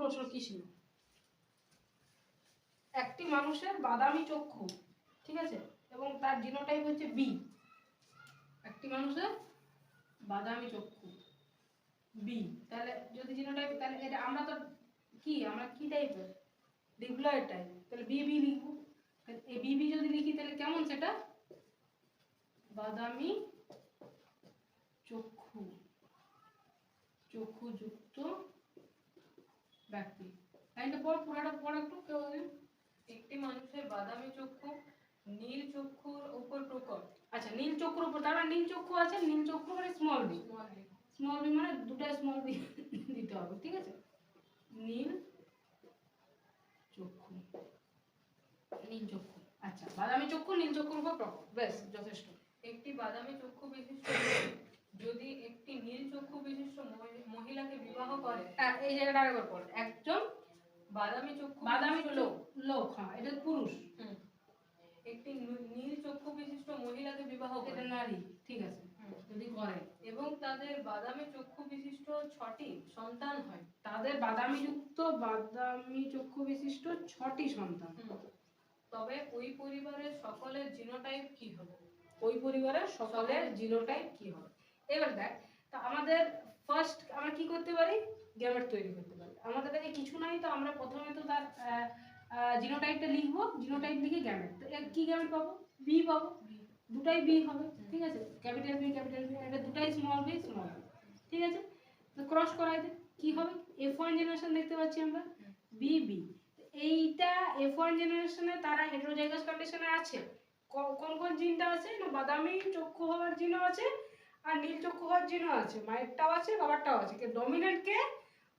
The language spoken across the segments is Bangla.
প্রশ্ন কি ছিল? একটি মানুষের বাদামি চক্ষু, ঠিক আছে? এবং তার জিনোটাইপ হচ্ছে বি একটি মানুষের বাদামি চক্ষু বি তাহলে যদি জিনোটাইপ তাহলে এটা আমরা তো কি? আমরা কি টাইপের ডিপ্লয়েড টাইপ তাহলে বি বি লিখব। এই বি বি যদি লিখি, তাহলে কেমন সেটা? বাদামি চক্ষু, চক্ষুযুক্ত ব্যক্তি পড় পুরোটা পড় একটু কেউ একটি মানুষের বাদামি চক্ষু নীল চক্ষুর উপর প্রকট আচ্ছা নীল চক্ষুর উপর তার মানে নীল চক্ষু আছে নীল চক্ষু মানে স্মল বি স্মল বি মানে দুটা স্মল বি দিতে হবে ঠিক আছে? নীল চক্ষু নীল চক্ষু আচ্ছা বাদামি চক্ষু নীল চক্ষুর উপর প্রকট বেশ যথেষ্ট। একটি বাদামি চক্ষু বিশিষ্ট যদি একটি নীল চক্ষু বিশিষ্ট মহি- মহিলাকে বিবাহ করে হ্যাঁ, এই জায়গাটা আরেকবার পড় একজন বাদামি চক্ষু বাদামি লোক। লোক হ্যাঁ এটা পুরুষ। একটি নীল চক্ষু বিশিষ্ট মহিলাকে বিবাহ করে। নারী। ঠিক আছে যদি করে। এবং তাদের বাদামি চক্ষু বিশিষ্ট ছটি সন্তান হয়। তাদের বাদামি যুক্ত বাদামি চক্ষু বিশিষ্ট ছটি সন্তান। তবে ওই পরিবারের সকলের জিনোটাইপ কি হবে? ওই পরিবারের সকলের জিনোটাইপ কি হবে? এবার দেখ তা আমাদের ফার্স্ট আমরা কি করতে পারি? গ্যামেট তৈরি করতে পারি। আমাদের কাছে কিছু নাই, তো আমরা প্রথমে তো তার জিনোটাইপটা লিখব জিনোটাইপ লিখে গ্যামেট তো কি গ্যামেট পাবো? বি পাবো। দুটাই বি হবে, ঠিক আছে? ক্যাপিটাল বি ক্যাপিটাল বি এটা দুটাই স্মল বি স্মল বি ঠিক আছে? তো ক্রস করাই দে, কি হবে? এফ ওয়ান জেনারেশন দেখতে পাচ্ছি আমরা বি বি এইটা এফ ওয়ান জেনারেশনে তারা হেটেরোজাইগাস কন্ডিশনে আছে। কোন কোন জিনটা আছে? না, বাদামি চক্ষু হওয়ার জিনও আছে, আর নীল চক্ষু হওয়ার জিনও আছে। মায়েরটাও আছে, বাবারটাও আছে। কে ডমিনেন্ট কে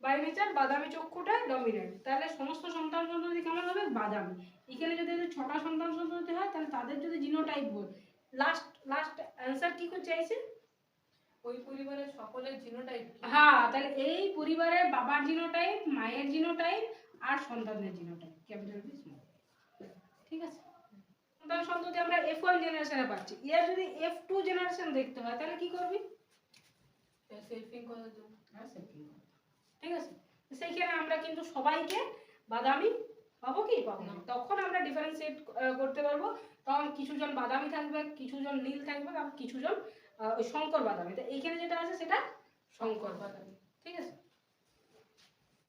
বাই নেচার বাদামি চক্ষুটা ডমিনেন্ট তাহলে সমস্ত সন্তান সন্ততি কেমন হবে? বাদামি। এখানে যদি ছটা সন্তান সন্ততি হয় তাহলে তাদের যদি জিনোটাইপ বল লাস্ট লাস্ট অ্যান্সার কি করে চাইছে? ওই পরিবারের সকলের জিনোটাইপ কি? হ্যাঁ তাহলে এই পরিবারের বাবার জিনোটাইপ মায়ের জিনোটাইপ আর সন্তানের জিনোটাইপ ক্যাপিটাল বি স্মল ঠিক আছে? সন্তান সন্ততি আমরা এফ ওয়ান জেনারেশনে পাচ্ছি। এর যদি এফ টু জেনারেশন দেখতে হয় তাহলে কি করবি? সেলফিং করার জন্য। ঠিক আছে? সেইখানে আমরা কিন্তু সবাইকে বাদামি পাবো কি? পাবো না। তখন আমরা ডিফারেন্সিয়েট করতে পারব। তখন কিছুজন বাদামি থাকবে কিছুজন নীল থাকবে আর কিছুজন জন ওই শঙ্কর বাদামি। তো এইখানে যেটা আছে সেটা শঙ্কর বাদামি। ঠিক আছে?